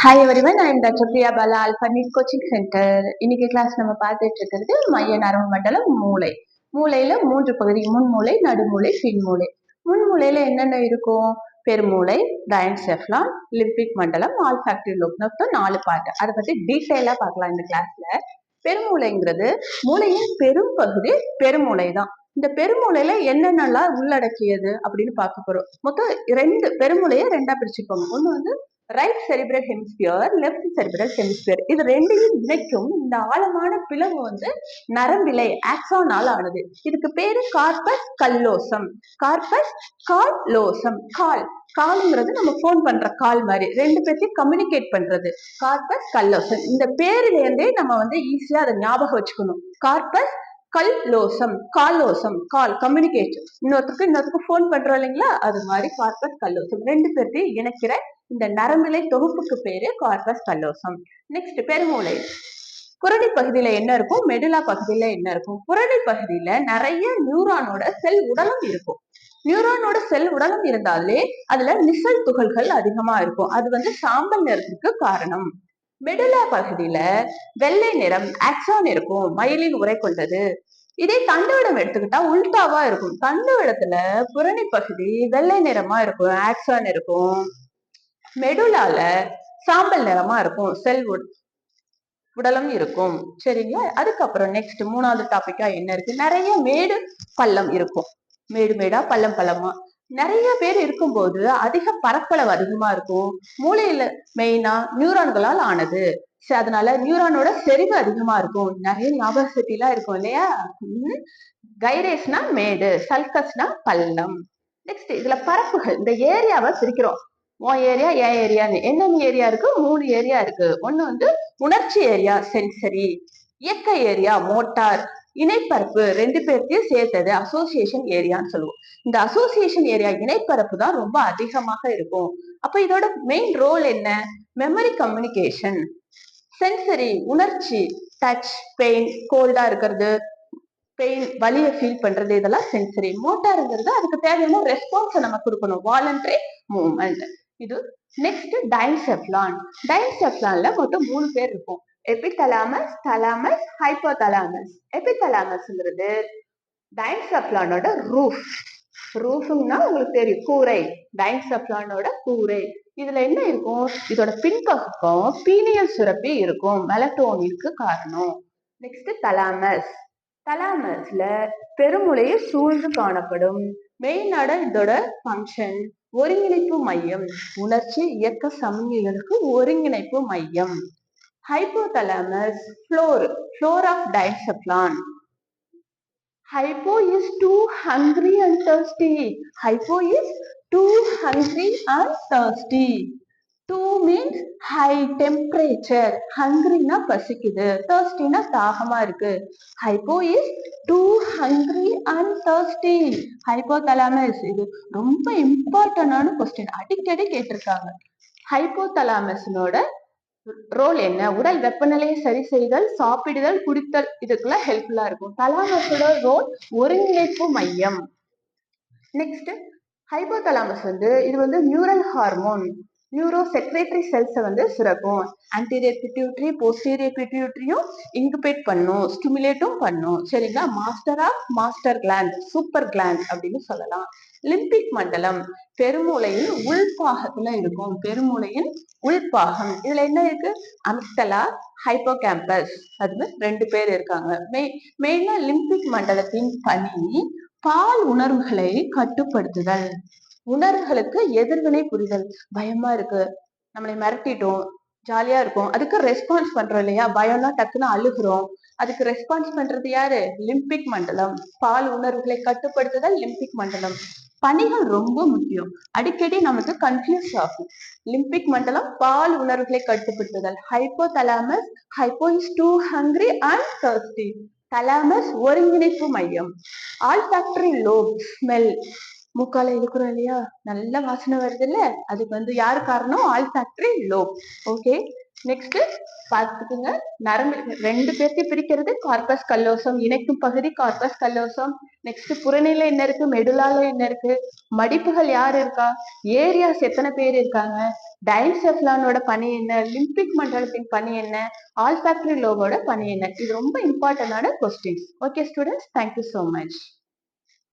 Hi everyone நான் doctor Priya Bala Alpha NEET coaching centre இன்னைக்கு class நம்ம பார்த்துட்டு இருக்கிறது மைய நரம்பு மண்டலம் மூளை. மூளையில மூன்று பகுதி முன்மூளை நடுமூளை பின்மூளை. முன்மூளையில என்னென்ன இருக்கும்? பெருமூளை டயன்செஃப்லான் லிம்பிக் மண்டலம் ஆல் ஃபேக்டரி லுக் மொத்தம் நாலு பார்ட் அதை பத்தி டீட்டெயிலா பார்க்கலாம் இந்த கிளாஸ்ல பெருமூளைங்கிறது மூளையின் பெரும் பகுதி பெருமூளை தான். இந்த பெருமூளையில என்னென்னலாம் உள்ளடக்கியது அப்படின்னு பார்க்க போறோம். மொத்தம் ரெண்டு பெருமூளையை ரெண்டா பிரிச்சுக்கோங்க. ஒன்று வந்து right cerebral hemisphere left cerebral hemisphere இது ரெண்டையும் இணைக்கும் இந்த ஆழமான பிளவு வந்து நரம்பிலை ஆக்சானால் ஆனது. இதுக்கு பேரு கார்பஸ் கல்லோசம் கார்பஸ் கால்லோசம் கால். காலுங்கிறது நம்ம போன் பண்ற கால் மாதிரி. ரெண்டு பேர்த்தையும் கம்யூனிகேட் பண்றது. கார்பஸ் கல்லோசம் இந்த பேரில இருந்தே நம்ம வந்து ஈஸியா அதை ஞாபகம் வச்சுக்கணும். கார்பஸ் கல் லோசம் கால். லோசம் கால் கம்யூனிகேட் இன்னொருத்தருக்கு இன்னொருத்தருக்கு போன் பண்றோம் இல்லைங்களா? அது மாதிரி கார்பஸ் கல்லோசம் ரெண்டு பேர்த்தையும் இணைக்கிற இந்த நரம்பிலை தொகுப்புக்கு பேரு கார்பஸ் கல்லோசம் நெக்ஸ்ட் பெருமூளை. புரடி பகுதியில என்ன இருக்கும்? மெடுலா பகுதியில என்ன இருக்கும்? புரடி பகுதியில நிறைய நியூரானோட செல் உடலும் இருக்கும். நியூரானோட செல் உடலும் இருந்தாலே அதுல நிசல் துகள்கள் அதிகமா இருக்கும். அது வந்து சாம்பல் நிறத்துக்கு காரணம். மெடுலா பகுதியில வெள்ளை நிறம் ஆக்சான் இருக்கும். மயிலின் உரை கொண்டது. இதே தண்டுவிடம் எடுத்துக்கிட்டா உள்டாவா இருக்கும். தண்டுவிடத்துல புரணி பகுதி வெள்ளை நிறமா இருக்கும். ஆக்சான் இருக்கும். மெடுலால சாம்பல் நிறமா இருக்கும். செல் உடலும் இருக்கும். சரிங்களா? அதுக்கப்புறம் நெக்ஸ்ட் மூணாவது டாபிக்கா என்ன இருக்கு? நிறைய மேடு பள்ளம் இருக்கும். மேடு மேடா பள்ளம் பள்ளமா? நிறைய பேர் இருக்கும்போது அதிக பரப்பளவு அதிகமா இருக்கும். மூளையில மெயினா நியூரான்களால் ஆனது. அதனால நியூரானோட செறிவு அதிகமா இருக்கும். நிறைய ஞாபக சக்தி எல்லாம் இருக்கும் இல்லையா? கைரேஸ்னா மேடு சல்கஸ்னா பள்ளம். நெக்ஸ்ட் இதுல பரப்புகள் இந்த ஏரியாவை பிரிக்கிறோம். உன் ஏரியா என் ஏரியான்னு என்னென்ன ஏரியா இருக்கு? மூணு ஏரியா இருக்கு. ஒண்ணு வந்து உணர்ச்சி ஏரியா சென்சரி இயக்க ஏரியா மோட்டார் இணைப்பரப்பு ரெண்டு பேர்த்தையும் சேர்த்தது. அசோசியேஷன் ஏரியான்னு சொல்லுவோம். இந்த அசோசியேஷன் ஏரியா இணைப்பரப்பு தான் ரொம்ப அதிகமாக இருக்கும். அப்ப இதோட மெயின் ரோல் என்ன? மெமரி கம்யூனிகேஷன் சென்சரி உணர்ச்சி. டச் பெயின் கோல்டா இருக்கிறது. பெயின் வலியை ஃபீல் பண்றது இதெல்லாம் சென்சரி மோட்டாருங்கிறது அதுக்கு தேவையான ரெஸ்பான்ஸை நம்ம கொடுக்கணும். வாலண்டரி மூவ்மெண்ட் இது நெக்ஸ்ட் டைசெப்லான் டைசெப்லான்ல மொத்தம் மூணு பேர் இருக்கும் எபிதலாமஸ் தலாமஸ் ஹைப்போதலாமஸ் எபிதலாமஸ்ங்கிறது டைசெப்லானோட ரூஃப் ரூஃப்னா உங்களுக்கு தெரியும் கூரை. டைசெப்லானோட கூரை. இதுல என்ன இருக்கும்? இதோட பின்பக்கம் பீனியல் சுரப்பி இருக்கும். மெலட்டோனிற்கு காரணம். நெக்ஸ்ட் தலாமஸ் தலாமஸ்ல பெருமுளையை சூழ்ந்து காணப்படும். மெயினான இதோட ஃபங்க்ஷன் ஒருங்கிணைப்பு மையம் உணர்ச்சி இயக்க சமநிலைகளுக்கு ஒருங்கிணைப்பு மையம். Hypothalamus floor floor of diencephalon hypo is to hungry and thirsty. Hypo is to hungry and thirsty. To means high temperature ஹங்க்ரினா பசிக்குது. தர்ஸ்டினா தாகமா இருக்கு. Hypo is to hungry and thirsty hypothalamus இது ரொம்ப இம்பார்ட்டன்டான கொஸ்டின் அடிக்கடி கேட்டிருக்காங்க. ஹைப்போ தலாமஸ்னோட ரோல் என்ன? உடல் வெப்பநிலையை சரி செய்தல் சாப்பிடுதல் குடித்தல் இதுக்கெல்லாம் ஹெல்ப்ஃபுல்லா இருக்கும். தலாமஸோட ரோல் ஒருங்கிணைப்பு மையம். நெக்ஸ்ட் ஹைப்போதலாமஸ் வந்து இது வந்து நியூரல் ஹார்மோன் நியூரோ செக்ரேட்டரி செல்ஸை வந்து சுரக்கும் ஆன்டீரியர் பிட்யூட்ரி போஸ்டீரியர் பிட்யூட்ரியும் இன்குபேட் பண்ணும் ஸ்டிமுலேட்டும் பண்ணும். சரிங்களா? Master of master gland super gland அப்படின்னு சொல்லலாம். லிம்பிக் மண்டலம் பெருமூளையின் உள்பாகத்துல இருக்கும். பெருமூளையின் உள்பாகம். இதுல என்ன இருக்கு? அமிக்தலா ஹைப்போ கேம்பஸ் அது ரெண்டு பேர் இருக்காங்க. மெய் மெயினா லிம்பிக் மண்டலத்தின் பணி பால் உணர்வுகளை கட்டுப்படுத்துதல். உணர்வுகளுக்கு எதிர்வினை புரிதல். பயமா இருக்கு. நம்மளை மிரட்டிட்டோம். ஜாலியா இருக்கும். அதுக்கு ரெஸ்பான்ஸ் பண்றோம் இல்லையா? பயம்னா டக்குன்னு அழுகுறோம். அதுக்கு ரெஸ்பான்ஸ் பண்றது யாரு? லிம்பிக் மண்டலம். பால் உணர்வுகளை கட்டுப்படுத்துதல் லிம்பிக் மண்டலம். பணிகள் ரொம்ப முக்கியம். அடிக்கடி நமக்கு கன்ஃபியூஸ் ஆகும். லிம்பிக் மண்டலம் பால் உணர்வுகளை கட்டுப்படுத்துதல். Hypo thalamus hypo is too hungry and thirsty thalamus ஒருங்கிணைப்பு மையம். ஆல் ஃபேக்டரி லோப் ஸ்மெல் மூக்கால இழுக்கிறோம் இல்லையா? நல்ல வாசனை வருது இல்ல அதுக்கு வந்து யார் காரணம்? Olfactory lobe. ஓகே நெக்ஸ்ட் பார்த்துக்குங்க. நரம்பு ரெண்டு பேர்த்தையும் பிரிக்கிறது. கார்பஸ் கல்லோசம் இணைக்கும் பகுதி கார்பஸ் கல்லோசம் நெக்ஸ்ட் புறநிலை என்ன இருக்கு? மெடுலால என்ன இருக்கு? மடிப்புகள் யார் இருக்கா? ஏரியாஸ் எத்தனை பேர் இருக்காங்க? டைன்செஃப்லானோட பணி என்ன? லிம்பிக் மண்டலத்தின் பணி என்ன? ஆல்ஃபாக்டரி லோவோட பணி என்ன? இது ரொம்ப இம்பார்ட்டன்டான questions okay students thank you so much